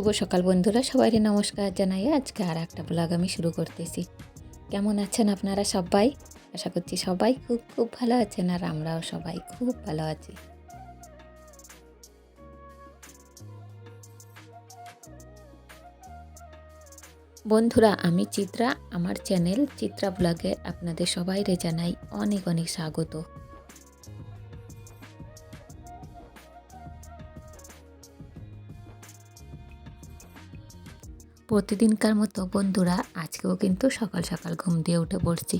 শুভ সকাল বন্ধুরা সবাই নমস্কার জানাই। আজকে আর একটা ব্লগ আমি শুরু করতেছি। কেমন আছেন আপনারা সবাই? আশা করছি সবাই খুব খুব ভালো আছেন আর আমরাও সবাই খুব ভালো আছি। বন্ধুরা, আমি চিত্রা, আমার চ্যানেল চিত্রা ব্লগে আপনাদের সবাইরে জানাই অনেক অনেক স্বাগত। প্রতিদিনকার মতো বন্ধুরা, আজকেও কিন্তু সকাল সকাল ঘুম দিয়ে উঠে পড়ছি।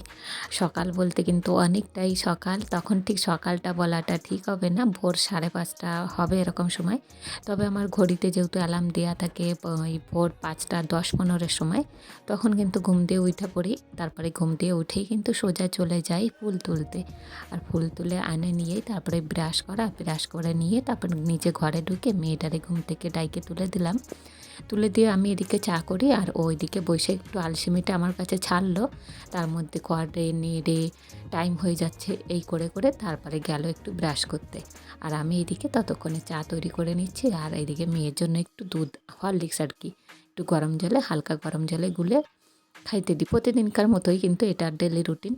সকাল বলতে কিন্তু অনেকটাই সকাল, তখন ঠিক সকালটা বলাটা ঠিক হবে না, ভোর সাড়ে পাঁচটা হবে এরকম সময়। তবে আমার ঘড়িতে যেহেতু অ্যালার্ম দেওয়া থাকে ওই ভোর পাঁচটা দশ পনেরোর সময়, তখন কিন্তু ঘুম দিয়ে উঠে পড়ি। তারপরে ঘুম দিয়ে উঠেই কিন্তু সোজা চলে যাই ফুল তুলতে। আর ফুল তুলে আনে নিয়েই তারপরে ব্রাশ করা ব্রাশ করে নিয়ে তারপর নিজে ঘরে ঢুকে মেয়েটারে ঘুম থেকে ডাইকে তুলে দিলাম। তুলে দিয়ে আমি এদিকে চা করি আর ওইদিকে বসে একটু আলসেমিটা আমার কাছে ছাড়লো। তার মধ্যে করে নেড়ে টাইম হয়ে যাচ্ছে এই করে করে তারপরে গেল একটু ব্রাশ করতে। আর আমি এদিকে ততক্ষণে চা তৈরি করে নিচ্ছি আর এদিকে মেয়ের জন্য একটু দুধ, হরলিক্স আর কি, একটু গরম জলে, হালকা গরম জলে গুলে খাইতে দিই। প্রতিদিনকার মতোই কিন্তু এটা ডেলি রুটিন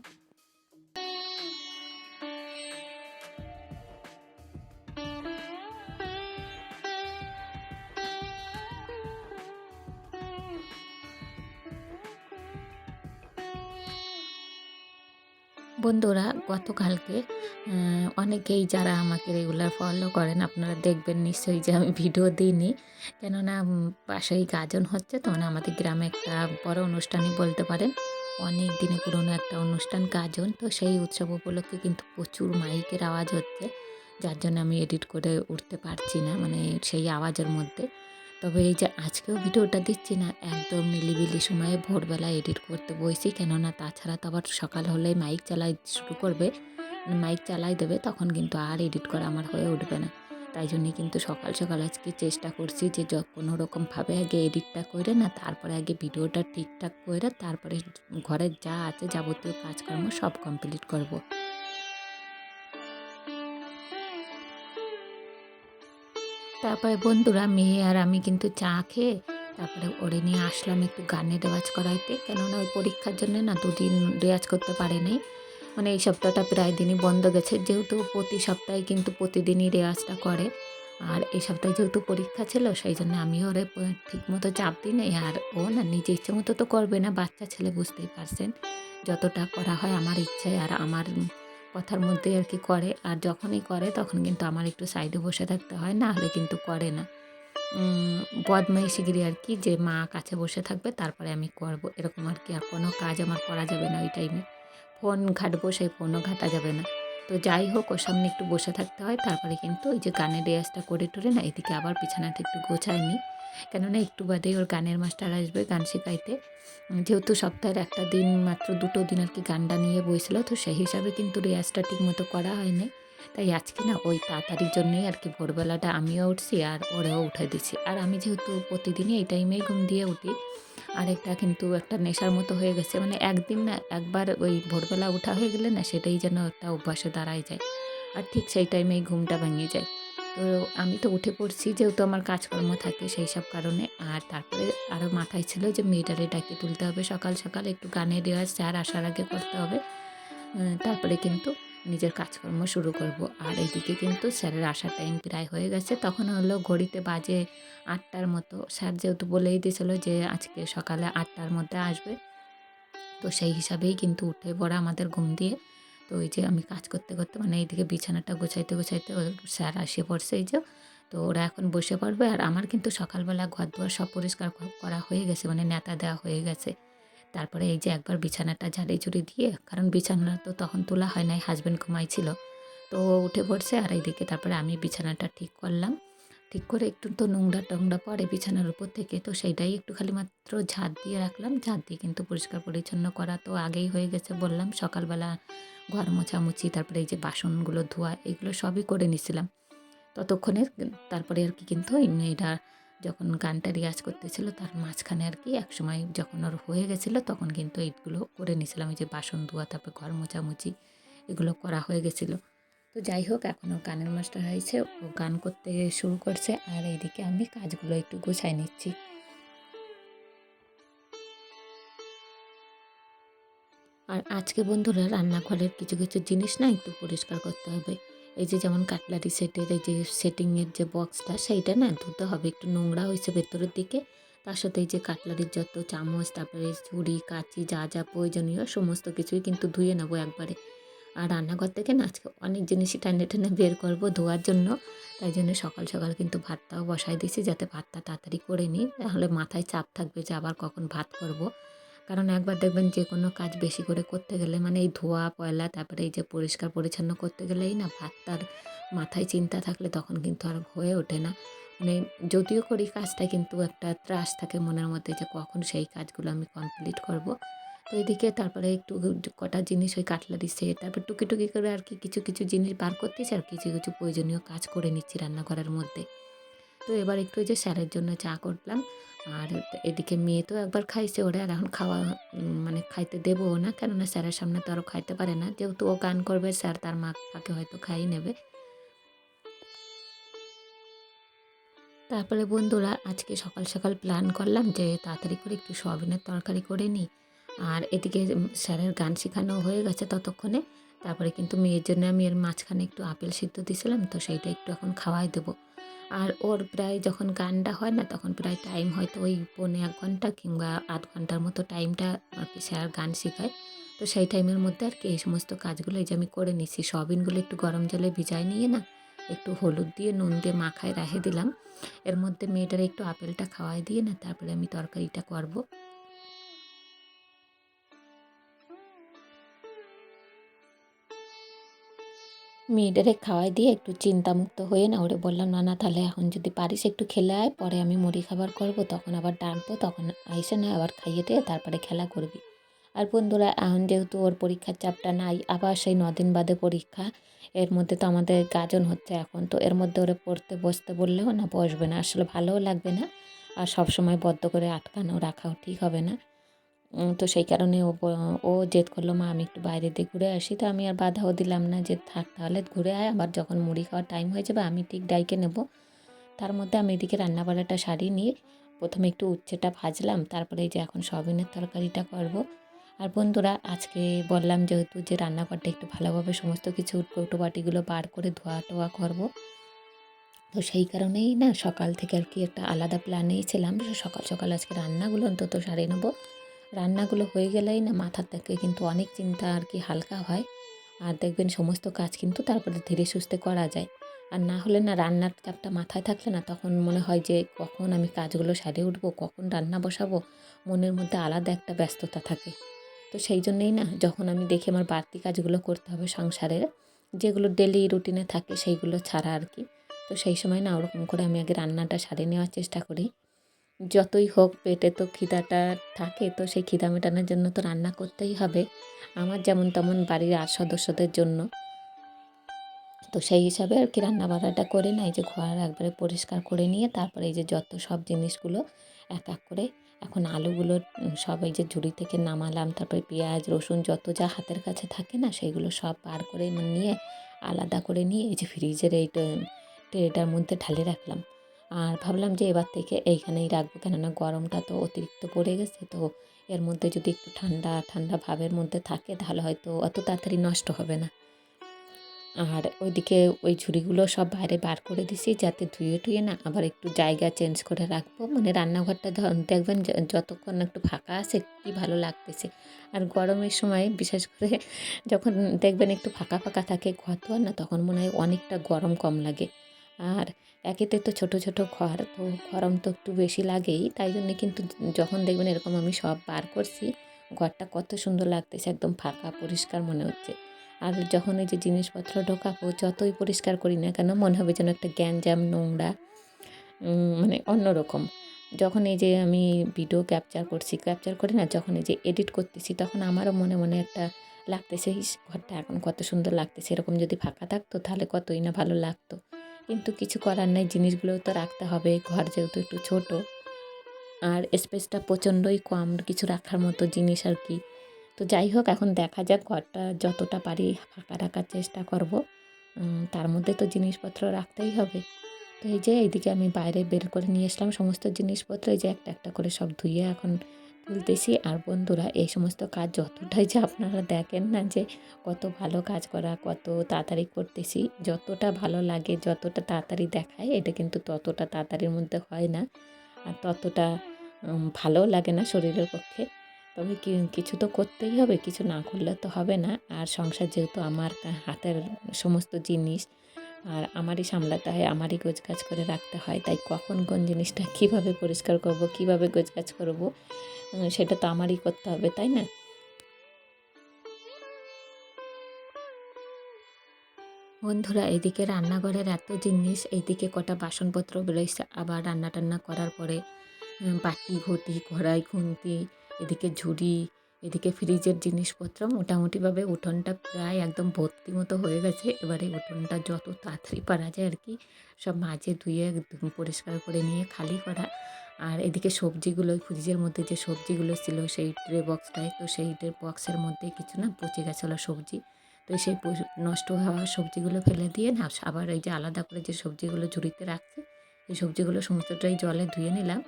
বন্ধুরা, গতকালকে অনেকেই যারা আমাকে রেগুলার ফলো করেন, আপনারা দেখবেন নিশ্চয়ই যে আমি ভিডিও দিইনি। কেননা পাশেই গাজন হচ্ছে, তো মানে আমাদের গ্রামে একটা বড় অনুষ্ঠানই বলতে পারেন। অনেক দিনে পুরনো একটা অনুষ্ঠান গাজন, তো সেই উৎসব উপলক্ষে কিন্তু প্রচুর মাইকের আওয়াজ হচ্ছে, যার জন্য আমি এডিট করে উঠতে পারছি না মানে সেই আওয়াজের মধ্যে। তবে এই যে আজকেও ভিডিওটা দিচ্ছি না, একদম নিলিবিলি সময়ে ভোরবেলা এডিট করতে বসি। কেননা তাছাড়া তো আবার সকাল হলেই মাইক চালাই শুরু করবে। মাইক চালাই দেবে, তখন কিন্তু আর এডিট করা আমার হয়ে উঠবে না। তাই জন্যে কিন্তু সকাল সকাল আজকে চেষ্টা করছি যে কোনো রকমভাবে আগে এডিটটা করে না, তারপরে আগে ভিডিওটা ঠিকঠাক করে, তারপরে ঘরের যা আছে যাবতীয় কাজকর্ম সব কমপ্লিট করব। তারপরে বন্ধুরা, মেয়ে আর আমি কিন্তু চা খেয়ে তারপরে ওরে নিয়ে আসলাম একটু গানের রেওয়াজ করাইতে। কেননা ওই পরীক্ষার জন্য না দুদিন রেওয়াজ করতে পারেনি মানে এই সপ্তাহটা প্রায় দিনই বন্ধ গেছে। যেহেতু প্রতি সপ্তাহে কিন্তু প্রতিদিনই রেওয়াজটা করে। আর এই সপ্তাহে যেহেতু পরীক্ষা ছিল, সেই জন্য আমিও ওরে ঠিক মতো চাপ দিই নেই। আর ও না নিজে ইচ্ছে মতো তো করবে না, বাচ্চা ছেলে বুঝতেই পারছেন। যতটা করা হয় আমার ইচ্ছায় আর আমার কথার মধ্যে আর কি করে। আর যখনই করে, তখন কিন্তু আমার একটু সাইডে বসে থাকতে হয়, না হলে কিন্তু করে না। বদমাইশিগিরি আর কি, যে মা কাছে বসে থাকবে, তারপরে আমি করব। এরকম আর কি, আর কোনো কাজ আমার করা যাবে না ওই টাইমে ফোন ঘাটবো, সেই ফোনও ঘাটা যাবে না। তো যাই হোক, ওর সামনে একটু বসে থাকতে হয়, তারপরে কিন্তু ওই যে গানের রেয়াজটা করে টরে না, এদিকে আবার বিছানাটা একটু গোছায় নিই কেননা একটু বাদেই ওর গানের মাস্টার আসবে গান শেখাইতে। যেহেতু সপ্তাহের একটা দিন মাত্র দুটো দিন আর কি গানটা নিয়ে বইছিল, তো সেই হিসাবে কিন্তু রেয়াজটা ঠিক মতো করা হয়নি। তাই আজকে না ওই তাড়াতাড়ির জন্যই আর কি ভোরবেলাটা আমিও উঠছি আর ওরাও উঠে দিচ্ছি। আর আমি যেহেতু প্রতিদিনই এই টাইমেই ঘুম দিয়ে উঠি, আর একটা কিন্তু একটা নেশার মতো হয়ে গেছে মানে একদিন না একবার ওই ভোরবেলা ওঠা হয়ে গেলে না সেটাই যেন একটা অভ্যাসে দাঁড়ায় যায়। আর ঠিক সেই টাইমেই ঘুমটা ভাঙিয়ে যায়। তো আমি তো উঠে পড়ছি, যেহেতু আমার কাজকর্ম থাকে সেই সব কারণে। আর তারপরে আরও মাথায় ছিল যে মেয়েটারে ডাকিয়ে তুলতে হবে সকাল সকাল, একটু গানের রেওয়াজ স্যার আসার আগে করতে হবে। তারপরে কিন্তু নিজের কাজকর্ম শুরু করব। আর এইদিকে কিন্তু স্যারের আসার টাইম প্রায় হয়ে গেছে। তখন হলো ঘড়িতে বাজে আটটার মতো। স্যার যেহেতু বলেই দিয়েছিল যে আজকে সকালে আটটার মধ্যে আসবে। তো সেই হিসাবেই কিন্তু উঠে পড়া আমাদের ঘুম দিয়ে। তো ওই যে আমি কাজ করতে করতে মানে এইদিকে বিছানাটা গোছাইতে গোছাইতে স্যার আসে পড়ছে এই যে, তো ওরা এখন বসে পড়বে আর আমার কিন্তু সকালবেলা ঘর দুয়ার সব পরিষ্কার করা হয়ে গেছে মানে নেতা দেওয়া হয়ে গেছে। তারপরে এই যে একবার বিছানাটা ঝাড়ি ঝুড়ি দিয়ে, কারণ বিছানা তো তখন তোলা হয় নাই হাজব্যান্ড ঘুমাইছিল। তো উঠে পড়ছে আর এইদিকে তারপরে আমি বিছানাটা ঠিক করলাম। ঠিক করে একটু তো নোংরা টোংরা পড়ে বিছানার উপর থেকে। তো সেইটাই একটু খালি মাত্র ঝাঁট দিয়ে রাখলাম। ঝাঁট দিয়ে কিন্তু পরিষ্কার পরিচ্ছন্ন করা তো আগেই হয়ে গেছে বললাম। সকালবেলা ঘর মোছামুছি, তারপরে এই যে বাসনগুলো ধোয়া, এগুলো সবই করে নিছিলাম। ততক্ষণে তারপরে আর কি কিন্তু মেয়েটা যখন গানটা রিয়াজ করতেছিল, তার মাঝখানে আর কি একসময় যখন ওর হয়ে গেছিল, তখন কিন্তু এইগুলো করে নিয়েছিলাম এই যে বাসন ধোয়া, তারপরে ঘর মোছামুছি, এগুলো করা হয়ে গেছিল। তো যাই হোক এখনও গানের মাস্টার হয়েছে, ও গান করতে শুরু করছে, আর এইদিকে আমি কাজগুলো একটু গুছাই নিচ্ছি। আর আজকে বন্ধুরা, রান্নাঘরের কিছু কিছু জিনিস না একটু পরিষ্কার করতে হবে। এই যে যেমন কাটলারি সেটের এই যে সেটিংয়ের যে বক্সটা, সেইটা না ধুতে হবে, একটু নোংরা হয়েছে ভেতরের দিকে। তার সাথে এই যে কাটলারির যত চামচ, তারপরে ছুরি কাঁচি, যা যা প্রয়োজনীয়, সমস্ত কিছুই কিন্তু ধুয়ে নেব একবারে। আর রান্নাঘর থেকে না আজকে অনেক জিনিসই টেনে টেনে বের করব ধোয়ার জন্য। তাই জন্য সকাল সকাল কিন্তু ভাতটাও বসাই দিয়েছি যাতে ভাতটা তাড়াতাড়ি করে নিই। তাহলে মাথায় চাপ থাকবে যে আবার কখন ভাত করব। কারণ একবার দেখবেন যে কোনো কাজ বেশি করে করতে গেলে মানে এই ধোয়া, পয়লা, তারপরে এই যে পরিষ্কার পরিচ্ছন্ন করতে গেলেই না ভাতটার মাথায় চিন্তা থাকলে তখন কিন্তু আর হয়ে ওঠে না। মানে যদিও করি কাজটা কিন্তু একটা ত্রাস থাকে মনের মধ্যে যে কখন সেই কাজগুলো আমি কমপ্লিট করব। তো এদিকে তারপরে একটু কটা জিনিস ওই কাটলারি সেট তারপর টুকি টুকি করে আর কি কিছু কিছু জিনিস বার করতেছে আর কিছু কিছু প্রয়োজনীয় কাজ করে নিচ্ছি রান্নাঘরের মধ্যে। তো এবার একটু যে স্যারের জন্য চা করলাম। আর এদিকে মেয়ে তো একবার খাইছে ওরা, আর এখন খাওয়া মানে খাইতে দেবো না, কেননা স্যারের সামনে তো আরও খাইতে পারে না। যেহেতু ও গান করবে, স্যার তার মা ফাঁকে হয়তো খাই নেবে। তারপরে বন্ধুরা, আজকে সকাল সকাল প্ল্যান করলাম যে তাড়াতাড়ি করে একটু সয়াবিনের তরকারি করে নিই। আর এদিকে স্যারের গান শেখানো হয়ে গেছে ততক্ষণে। তারপরে কিন্তু মেয়ের জন্য আমি এর মাঝখানে একটু আপেল সিদ্ধ দিয়েছিলাম তো সেইটা একটু এখন খাওয়াই দেবো। আর ওর প্রায় যখন গানটা হয় না, তখন প্রায় টাইম হয়তো ওই পৌনে এক ঘণ্টা কিংবা আধ ঘণ্টার মতো টাইমটা আর কি স্যার গান শেখায়। তো সেই টাইমের মধ্যে আর কি এই সমস্ত কাজগুলো এই যে আমি করে নিচ্ছি সয়াবিনগুলো একটু গরম জলে ভিজাই নিয়ে না, একটু হলুদ দিয়ে নুন দিয়ে মাখায় রেখে দিলাম। এর মধ্যে মেয়েটার একটু আপেলটা খাওয়াই দিয়ে না, তারপরে আমি তরকারিটা করব। মেয়েটারে খাওয়াই দিয়ে একটু চিন্তামুক্ত হয়ে না ওরে বললাম, না না, তাহলে এখন যদি পারিস একটু খেলে আয়, পরে আমি মুড়ি খাবার করব, তখন আবার ডাকবো, তখন আইসে না আবার খাইয়ে দিয়ে তারপরে খেলা করবি। আর বন্ধুরা, এখন যেহেতু ওর পরীক্ষার চাপটা নাই, আবার সেই দিন বাদে পরীক্ষা, এর মধ্যে তো আমাদের গাজন হচ্ছে এখন, তো এর মধ্যে ওরে পড়তে, বসতে বললেও না বসবে না, আসলে ভালোও লাগবে না, আর সব সময় বদ্ধ করে আটকানো, রাখাও ঠিক হবে না। তো সেই কারণে ও ও জেদ করল, মা, আমি একটু বাইরে দিয়ে ঘুরে আসি। তো আমি আর বাধাও দিলাম না যে, থাক তাহলে ঘুরে আয়। আবার যখন মুড়ি খাওয়ার টাইম হয়ে যাবে, আমি ঠিক ডাইকে নেব। তার মধ্যে আমি এদিকে রান্নাবাড়াটা সারিয়ে নিয়ে প্রথমে একটু উচ্ছেটা ভাজলাম, তারপরে যে এখন সয়াবিনের তরকারিটা করব। আর বন্ধুরা, আজকে বললাম যেহেতু যে, রান্নাঘরটা একটু ভালোভাবে সমস্ত কিছু কৌটো বাটিগুলো বার করে ধোয়া টোয়া করব। তো সেই কারণেই না সকাল থেকে আর কি একটা আলাদা প্ল্যানেই ছিলাম সকাল সকাল আজকে রান্নাগুলো অন্তত সারিয়ে নেব। রান্নাগুলো হয়ে গেলেই না মাথার থেকে কিন্তু অনেক চিন্তা আর কি হালকা হয়। আর দেখবেন সমস্ত কাজ কিন্তু তারপরে ধীরে সুস্থে করা যায়। আর না হলে না রান্নার চাপটা মাথায় থাকলে না তখন মনে হয় যে কখন আমি কাজগুলো সারিয়ে উঠবো, কখন রান্না বসাবো, মনের মধ্যে আলাদা একটা ব্যস্ততা থাকে। তো সেই জন্যেই না যখন আমি দেখি আমার বাড়তি কাজগুলো করতে হবে সংসারের, যেগুলো ডেলি রুটিনে থাকে সেইগুলো ছাড়া আর কি। তো সেই সময় না ওরকম করে আমি আগে রান্নাটা সারিয়ে নেওয়ার চেষ্টা করি। যতই হোক পেটে তো খিদাটা থাকে, তো সেই খিদা মেটানোর জন্য তো রান্না করতেই হবে। আমার যেমন তেমন বাড়ির আর সদস্যদের জন্য। তো সেই হিসাবে আর কি রান্না বান্নাটা করে না, এই যে ঘর একবারে পরিষ্কার করে নিয়ে, তারপরে এই যে যত সব জিনিসগুলো এক এক করে, এখন আলুগুলো সব এই যে ঝুড়ি থেকে নামালাম, তারপরে পেঁয়াজ, রসুন যত যা হাতের কাছে থাকে না, সেইগুলো সব বার করে নিয়ে আলাদা করে নিয়ে এই যে ফ্রিজের এই ট্রেটার মধ্যে ঢালে রাখলাম। আর ভাবলাম যে এবার থেকে এইখানেই রাখব। কেননা গরমটা তো অতিরিক্ত পড়ে গেছে, তো এর মধ্যে যদি একটু ঠান্ডা ঠান্ডা ভাবের মধ্যে থাকে তাহলে হয়তো অত তাড়াতাড়ি নষ্ট হবে না। আর ওইদিকে ওই ঝুড়িগুলো সব বাইরে বার করে দিছি যাতে ধুয়ে টুয়ে না আবার একটু জায়গা চেঞ্জ করে রাখব। মানে রান্নাঘরটা দেখবেন যতক্ষণ একটু ফাঁকা আছে কি ভালো লাগতেছে। আর গরমের সময় বিশেষ করে যখন দেখবেন একটু ফাঁকা ফাঁকা থাকে ঘর না, তখন মনে হয় অনেকটা গরম কম লাগে। আর একেতে তো ছোট ছোট ঘর, তো গরম তো একটু বেশি লাগেই, তাই জন্য কিন্তু যখন দেখবেন এরকম আমি সব বার করছি, ঘরটা কত সুন্দর লাগতেছে, একদম ফাঁকা, পরিষ্কার মনে হচ্ছে। আর যখন এই যে জিনিসপত্র ঢোকাবো, যতই পরিষ্কার করি না কেন, মনে হবে যেন একটা গ্যাঞ্জাম নোংরা মানে অন্যরকম। যখন এই যে আমি ভিডিও ক্যাপচার করছি, ক্যাপচার করি না যখন এই যে এডিট করতেছি, তখন আমারও মনে মনে একটা লাগতেছে ঘরটা এখন কত সুন্দর লাগতেছে। এরকম যদি ফাঁকা থাকতো, তাহলে কতই না ভালো লাগতো। কিন্তু কিছু করার নেই, জিনিসগুলোও তো রাখতে হবে। ঘর যেহেতু একটু ছোট, আর স্পেসটা প্রচণ্ডই কম, কিছু রাখার মতো জিনিস আর কি। তো যাই হোক, এখন দেখা যাক ঘরটা যতটা পারি ফাঁকা রাখার চেষ্টা করব। তার মধ্যে তো জিনিসপত্র রাখতেই হবে। তো এই যে, এইদিকে আমি বাইরে বের করে নিয়ে আসলাম সমস্ত জিনিসপত্র। এই যে একটা একটা করে সব ধুয়ে এখন তুলতেছি আর বন্ধুরা, এই সমস্ত কাজ যতটাই যে আপনারা দেখেন না যে কত ভালো কাজ করা, কত তাড়াতাড়ি করতেছি, যতটা ভালো লাগে, যতটা তাড়াতাড়ি দেখায়, এটা কিন্তু ততটা তাড়াতাড়ির মধ্যে হয় না। আর ততটা ভালোও লাগে না শরীরের পক্ষে। তবে কিছু তো করতেই হবে, কিছু না করলে তো হবে না। আর সংসার যেহেতু আমার হাতের সমস্ত জিনিস, আর আমারই সামলাতে হয়, আমারই গোছগাছ করে রাখতে হয়, তাই কখন কোন জিনিসটা কীভাবে পরিষ্কার করব, কীভাবে গোছগাছ করব সেটা তো আমারই করতে হবে, তাই না? বন্ধুরা, এদিকে রান্নাঘরের এত জিনিস এইদিকে কটা বাসনপত্র বেরোইছে। আবার রান্না টান্না করার পরে বাটি, ঘটি, কড়াই, খুন্তি, এদিকে ঝুড়ি, এদিকে ফ্রিজের জিনিসপত্র। মোটামুটিভাবে উঠোনটা প্রায় একদম ভর্তি মতো হয়ে গেছে। এবারে উঠোনটা যত তাড়াতাড়ি পারা যায় আর কি, সব মাঝে ধুয়ে একদম পরিষ্কার করে নিয়ে খালি করা। আর এদিকে সবজিগুলো, ফ্রিজের মধ্যে যে সবজিগুলো ছিল সেই ট্রে বক্সটায় তো সেই ট্রে বক্সের মধ্যে কিছু না পচে গেছিল সবজি। তো সেই নষ্ট হওয়া সবজিগুলো ফেলে দিয়ে না, আবার এই যে আলাদা করে যে সবজিগুলো ঝুড়িতে রাখছে এই সবজিগুলো সমস্তটাই জলে ধুয়ে নিলাম।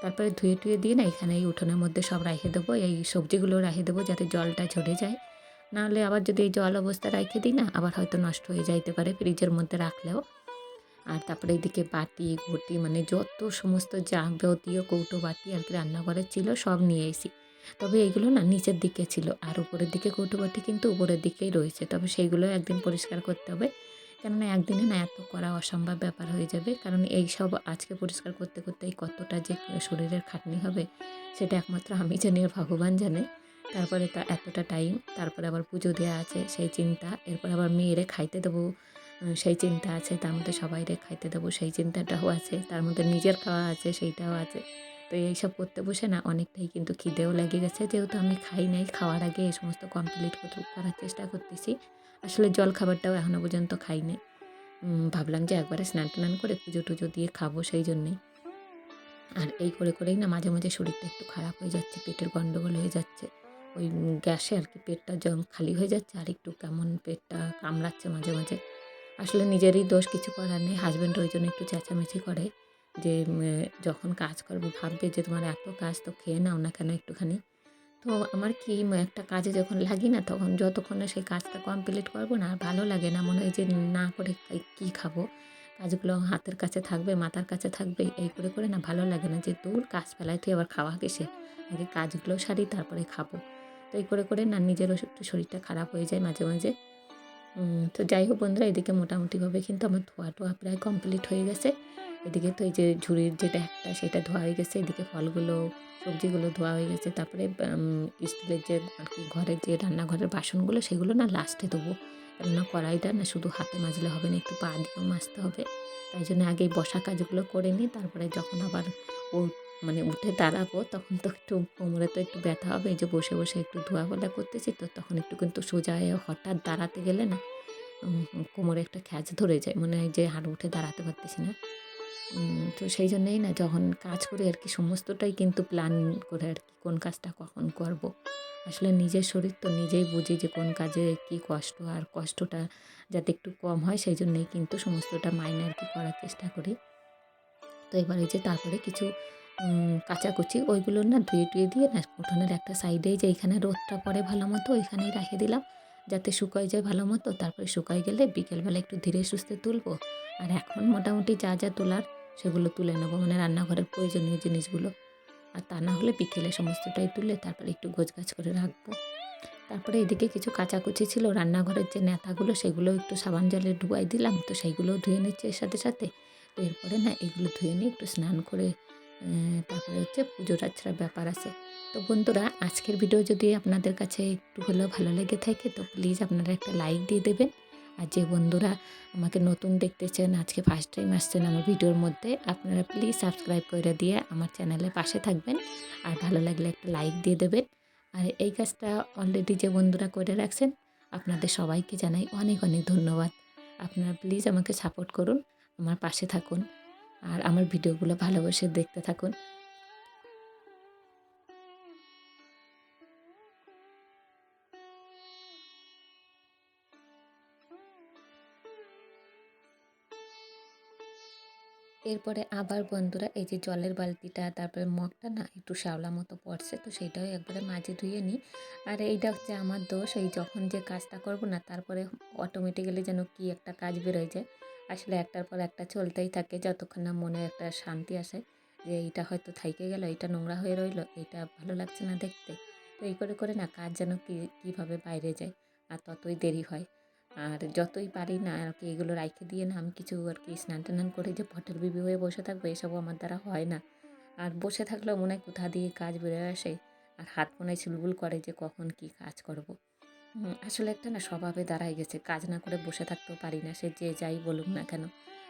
তারপরে ধুয়ে টুয়ে দিয়ে না এখানে এই উঠোনের মধ্যে সব রেখে দেবো, এই সবজিগুলো রেখে দেবো যাতে জলটা ঝরে যায়। নাহলে আবার যদি এই জল অবস্থা রেখে দিই না, আবার হয়তো নষ্ট হয়ে যাইতে পারে ফ্রিজের মধ্যে রাখলেও। আর তারপরে এদিকে বাটি, ঘটি মানে যত সমস্ত যাবতীয় কৌটো বাটি আর কি রান্নাঘরের ছিল সব নিয়ে এসি তবে এইগুলো না নিচের দিকে ছিল আর উপরের দিকে কৌটো বাটি কিন্তু উপরের দিকেই রয়েছে। তবে সেইগুলো একদিন পরিষ্কার করতে হবে। কেননা একদিনে না এত করা অসম্ভব ব্যাপার হয়ে যাবে। কারণ এই সব আজকে পরিষ্কার করতে করতে কতটা যে শরীরের খাটনি হবে, সেটা একমাত্র আমি জানি আর ভগবান জানে। তারপরে তা এতটা টাইম তারপরে আবার পুজো দেওয়া আছে, সেই চিন্তা। এরপর আবার মেয়েরে খাইতে দেবো। সেই চিন্তা আছে, তার মধ্যে সবাইরে খাইতে দেবো, সেই চিন্তাটাও আছে, তার মধ্যে নিজের খাওয়া আছে, সেইটাও আছে। তো এইসব করতে বসে না, অনেকটাই কিন্তু খিদেও লেগে গেছে, যেহেতু আমি খাই নাই, খাওয়ার আগে এই সমস্ত কমপ্লিট করার চেষ্টা করতেছি। আসলে জল খাবারটাও এখনও পর্যন্ত খাই নাই। ভাবলাম যে একবারে স্নান টান করে পুজো টুজো দিয়ে খাব সেই জন্যেই। আর এই করে করেই না মাঝে মাঝে শরীরটা একটু খারাপ হয়ে যাচ্ছে, পেটের গন্ডগোল হয়ে যাচ্ছে। ওই গ্যাসে আর কি পেটটা খালি হয়ে যাচ্ছে, আর একটু কেমন পেটটা কামড়াচ্ছে মাঝে মাঝে। আসলে নিজেরই দোষ কিছু করার নেই। হাজব্যান্ড ওই জন্য একটু চেঁচামেচি করে যে যখন কাজ করব ভাববে যে, তোমার এত কাজ তো খেয়ে নাও না কেন একটুখানি? তো আমার কি একটা কাজে যখন লাগি না, তখন যতক্ষণ না সেই কাজটা কমপ্লিট করব না, আর ভালো লাগে না, মনে হয় যে, না করে কী খাব? কাজগুলো হাতের কাছে থাকবে, মাথার কাছে থাকবে, এই করে করে না ভালো লাগে না যে, দূর কাজ ফেলায়, তুই আবার খাওয়া কিসে? আগে কাজগুলো সারি, তারপরে খাব। তো এই করে করে না নিজেরও একটু শরীরটা খারাপ হয়ে যায় মাঝে মাঝে। তো যাই হোক বন্ধুরা, এদিকে মোটামুটিভাবে কিন্তু আমার ধোয়া টোয়া প্রায় কমপ্লিট হয়ে গেছে। এদিকে তো এই যে ঝুড়ির যেটা একটা সেটা ধোয়া হয়ে গেছে। এদিকে ফলগুলো, সবজিগুলো ধোয়া হয়ে গেছে। তারপরে স্টিলের যে আর কি ঘরের যে রান্নাঘরের বাসনগুলো, সেগুলো না লাস্টে দেবো কেননা কড়াইটা না শুধু হাতে মাজলে হবে না, একটু পা দিয়েও মাজতে হবে। তাই জন্য আগেই বসা কাজগুলো করে নিই। তারপরে যখন আবার ও মানে উঠে দাঁড়াবো, তখন তো একটু কোমরে তো একটু ব্যথা হবে, এই যে বসে বসে একটু ধোয়াফোলা করতেছি, তো তখন একটু কিন্তু সোজা হয়ে হঠাৎ দাঁড়াতে গেলে না কোমরে একটা খ্যাচ ধরে যায়, মনে যে হাড় উঠে দাঁড়াতে পারতেছি না তো সেই জন্যেই না যখন কাজ করি আর কি, সমস্তটাই কিন্তু প্ল্যান করে আর কি, কোন কাজটা কখন করব। আসলে নিজের শরীর তো নিজেই বুঝি যে কোন কাজে কি কষ্ট, আর কষ্টটা যাতে একটু কম হয়, সেই জন্যেই কিন্তু সমস্তটা মাইনে আর কি করার চেষ্টা করি তো এবারে যে তারপরে কিছু কাচাকুচি ওইগুলো না ধুয়ে টুয়ে দিয়ে না উঠোনের একটা সাইডেই যে এইখানে রোদটা পড়ে ভালো মতো, ওইখানেই রেখে দিলাম। যাতে শুকায় যায় ভালো মতো, তারপরে শুকায় গেলে বিকেলবেলা একটু ধীরে সুস্থে তুলবো। আর এখন মোটামুটি যা যা তোলার সেগুলো তুলে নেব মানে রান্নাঘরের প্রয়োজনীয় জিনিসগুলো। আর তা না হলে বিকেলে সমস্তটাই তুলে তারপরে একটু গোছগাছ করে রাখব। তারপরে এদিকে কিছু কাচাকুচি ছিল, রান্নাঘরের যে নেতাগুলো সেগুলো একটু সাবান জলে ডুবাই দিলাম, তো সেইগুলোও ধুয়ে নিচ্ছে এর সাথে সাথে। তো এরপরে না এগুলো ধুয়ে নিয়ে একটু স্নান করে তারপরে হচ্ছে পুজো আচ্ছার ব্যাপার আছে। তো বন্ধুরা, আজকের ভিডিও যদি আপনাদের কাছে একটু হলেও ভালো লেগে থাকে, তো প্লিজ আপনারা একটা লাইক দিয়ে দেবেন। আর যে বন্ধুরা আমাকে নতুন দেখতেছেন, আজকে ফার্স্ট টাইম আসছেন আমার ভিডিওর মধ্যে, আপনারা প্লিজ সাবস্ক্রাইব করে দিয়ে আমার চ্যানেলে পাশে থাকবেন। আর ভালো লাগলে একটা লাইক দিয়ে দেবেন। আর এই কাজটা অলরেডি যে বন্ধুরা করে রাখছেন, আপনাদের সবাইকে জানাই অনেক অনেক ধন্যবাদ। আপনারা প্লিজ আমাকে সাপোর্ট করুন, আমার পাশে থাকুন। আর আমার ভিডিওগুলো ভালোবেসে দেখতে থাকুন। এরপরে আবার বন্ধুরা এই যে জলের বালতিটা, তারপরে মগটা না একটু শ্যাওলা মতো পড়ছে, তো সেটাও একবারে মাঝে ধুয়ে নিই। আর এইটা হচ্ছে আমার দোষ, এই যখন যে কাজটা করব না, তারপরে অটোমেটিক্যালি যেন কি একটা কাজ বেরোয় যায়। আসলে একটার পর একটা চলতেই থাকে, যতক্ষণ না মনে একটা শান্তি আসে যে এইটা হয়তো থাইকে গেল এটা নোংরা হয়ে রইল এটা ভালো লাগছে না দেখতে। তো এই করে করে না কাজ যেন কী, কীভাবে বাইরে যায় আর ততই দেরি হয়। আর যতই পারি না আর কি এগুলো রাইখে দিয়ে না আমি কিছু আর কি স্নান টান করে যে পটের বিবি হয়ে বসে থাকব, এসবও আমার দ্বারা হয় না। আর বসে থাকলেও মনে হয় কোথা দিয়ে কাজ বেরোয় আসে, আর হাত মনে হয় করে যে কখন কি কাজ করব। আসলে একটা না স্বভাবে দাঁড়াই গেছে। কাজ না করে বসে থাকতেও পারি না। সে যে যাই বলুক না কেন,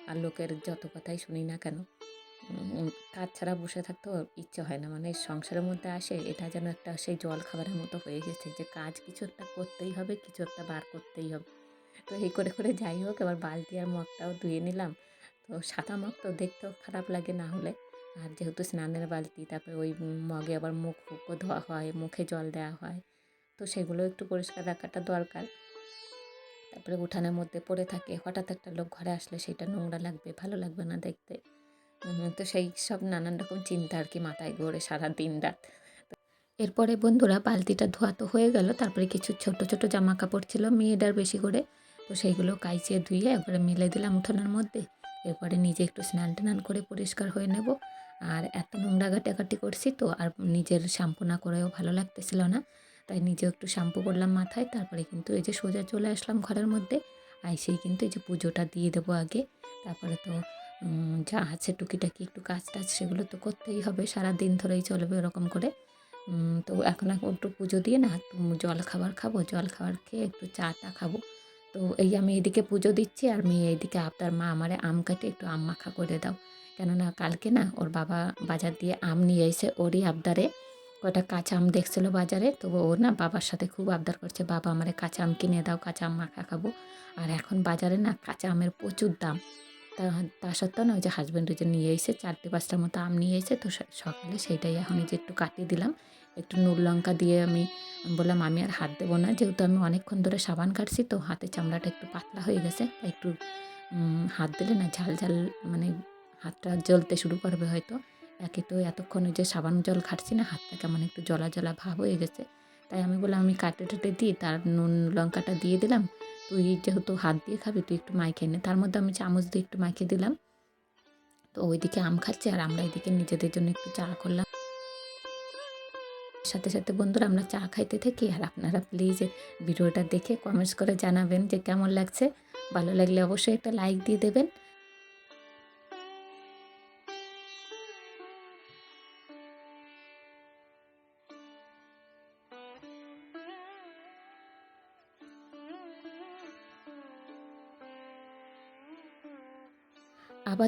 আর লোকের যত কথাই শুনি না কেন। কাজ ছাড়া বসে থাকতেও ইচ্ছে হয় না। মানে সংসারের মধ্যে আসে, এটা যেন একটা সেই জল খাবারের মতো হয়ে গেছে যে কাজ কিছু একটা করতেই হবে, কিছু একটা বার করতেই হবে। তো এই করে করে যাই হোক, এবার বালতি আর মগটাও ধুয়ে নিলাম। তো সাদা মগ তো দেখতেও খারাপ লাগে না হলে। আর যেহেতু স্নানের বালতি, তারপরে ওই মগে আবার মুখ ফুকও ধোয়া হয়, মুখে জল দেওয়া হয়। তো সেগুলো একটু পরিষ্কার রাখাটা দরকার। তারপরে উঠানের মধ্যে পড়ে থাকে, হঠাৎ একটা লোক ঘরে আসলে সেটা নোংরা লাগবে, ভালো লাগবে না দেখতে। তো সেই সব নানান রকম চিন্তা আর কি মাথায় ঘোরে সারা দিন রাত। এরপরে বন্ধুরা বালতিটা ধোয়া তো হয়ে গেল, তারপরে কিছু ছোট ছোট জামা কাপড় ছিল মেয়েটার বেশি করে। তো সেইগুলো কাইচে ধুয়ে একবারে মেলে দিলাম উঠোনের মধ্যে। এরপরে নিজে একটু স্নান টান করে পরিষ্কার হয়ে নেব। আর এত নোংরা ঘাটাঘাটি করছি তো, আর নিজের শ্যাম্পু না করেও ভালো লাগতেছিল না। তাই নিজেও একটু শ্যাম্পু করলাম মাথায়, তারপরে কিন্তু এই যে সোজা চলে আসলাম ঘরের মধ্যে। আর সেই কিন্তু এই যে পুজোটা দিয়ে দেবো আগে। তারপরে তো যা আছে টুকিটাকি একটু কাজ টাজ সেগুলো তো করতেই হবে সারা দিন ধরেই চলবে ওরকম করে। তো এখন একটু পুজো দিয়ে না, একটু জল খাবার খাব, জল খাবার খেয়ে একটু চা চাটা খাব। তো এই আমি এদিকে পুজো দিচ্ছি আর মেয়ে এইদিকে আপনার মা আমারে আম কাটে, একটু আম মাখা করে দাও। কেননা কালকে না ওর বাবা বাজার দিয়ে আম নিয়ে এসে ওরই আবদারে কটা কাঁচা আম দেখছিল বাজারে, তো ও না বাবার সাথে খুব আবদার করছে, বাবা, আমারে কাঁচা আম কিনে দাও, কাঁচা আম মাখা খাব। আর এখন বাজারে না কাঁচা আমের প্রচুর দাম। তা তা সত্ত্বেও না ওই যে হাজব্যান্ড ওই যে নিয়ে এসে চারটে পাঁচটার মতো আম নিয়ে এসে, তো সকালে সেইটাই এখন যে একটু কাটিয়ে দিলাম। একটু নুন লঙ্কা দিয়ে আমি বললাম, আমি আর হাত দেবো না, যেহেতু আমি অনেকক্ষণ ধরে সাবান কাটছি, তো হাতে চামড়াটা একটু পাতলা হয়ে গেছে একটু হাত দিলে না ঝাল ঝাল মানে হাতটা জ্বলতে শুরু করবে হয়তো। একে তো এতক্ষণ ওই যে সাবান জল খাটছি না, হাতটা কেমন একটু জলা জলা ভাব হয়ে গেছে। তাই আমি বললাম, আমি কাটে টাটে দিই, তার নুন, লঙ্কাটা দিয়ে দিলাম। তুই যেহেতু হাত দিয়ে খাবি, তুই একটু মাইখে নে। তার মধ্যে আমি চামচ দিয়ে একটু মাইখে দিলাম। তো ওইদিকে আম খাচ্ছে, আর আমরা এদিকে নিজেদের জন্য একটু চা করলাম। সাথে সাথে বন্ধুরা, আমরা চা খাইতে থাকি, আর আপনারা প্লিজ ভিডিওটা দেখে কমেন্টস করে জানাবেন যে কেমন লাগছে। ভালো লাগলে অবশ্যই একটা লাইক দিয়ে দেবেন।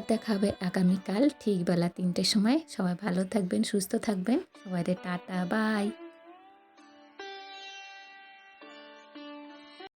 দেখা হবে আগামীকাল ঠিক বেলা তিনটের সময়। সবাই ভালো থাকবেন, সুস্থ থাকবেন। সবাই টাটা, বাই।